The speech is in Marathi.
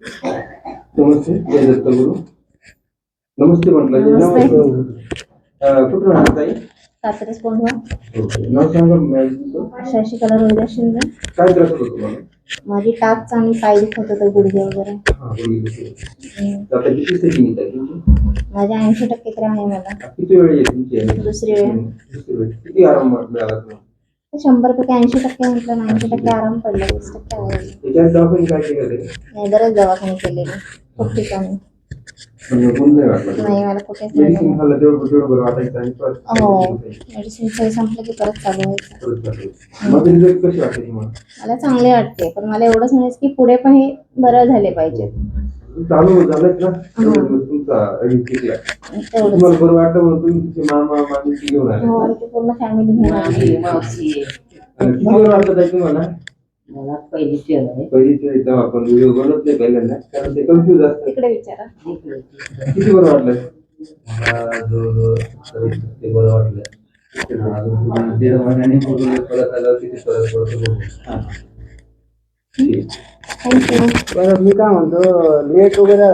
नमस्ते जय दत्त गुरु नमस्ते म्हटलं जय नमस्ते. नमस्ते अं, कुठून आहात ताई? कात्रेस कोंढवा नाव सांगा मॅडम तुमचं. शशिकला रोहिदास शिंदे. काय त्रास होतो तुम्हाला? माझी टाच आणि पाय दुखत होतं गुडघे वगैरे. हा गुडघे दुखते. हम्म. आता किती सेटिंग आहे तुमची? माझ्या ऐंशी टक्के तर आहे मला. किती वेळ येते तुमची? दुसरी वेळ. दुसरी वेळ. किती आराम मिळाला तुम्हाला? ते शंभर पैकी ऐंशी टक्के म्हटलं ऐंशी टक्के आराम पडला वीस टक्के त्याच्यात काय नाही बरेच दवाखाने केलेले. खूप ठिकाणी. म्हणजे नाही मला कुठेच नाही हो मेडिसिन सगळं संपलं की परत चालू व्हायचं कशी तुम्हाला? मला चांगले वाटते पण मला एवढंच म्हणायचं की पुढे पण हे बरं झाले पाहिजे चालू झालंच ना? तुमचा शिकला तुम्हाला बरं वाटतं म्हणून तुम्ही तुमचे मामा मामी घेऊन आले. हो पूर्ण फॅमिली घेऊन आली. मावशी. किती बरं वाटत आहे तुम्हाला? मला पहिली चेअर आहे. पहिलीच इथं आपण व्हिडिओ बनवत नाही पहिल्यांदा. कारण ते कन्फ्युज असतात. तिकडे विचारा. इकडे. किती बरं वाटलं? मला जवळजवळ तरी ते बरं वाटलं. अजून दीड महिन्याने परत बघू. ठीक थँक्यू बरं मी काय म्हणतो लेट वगैरे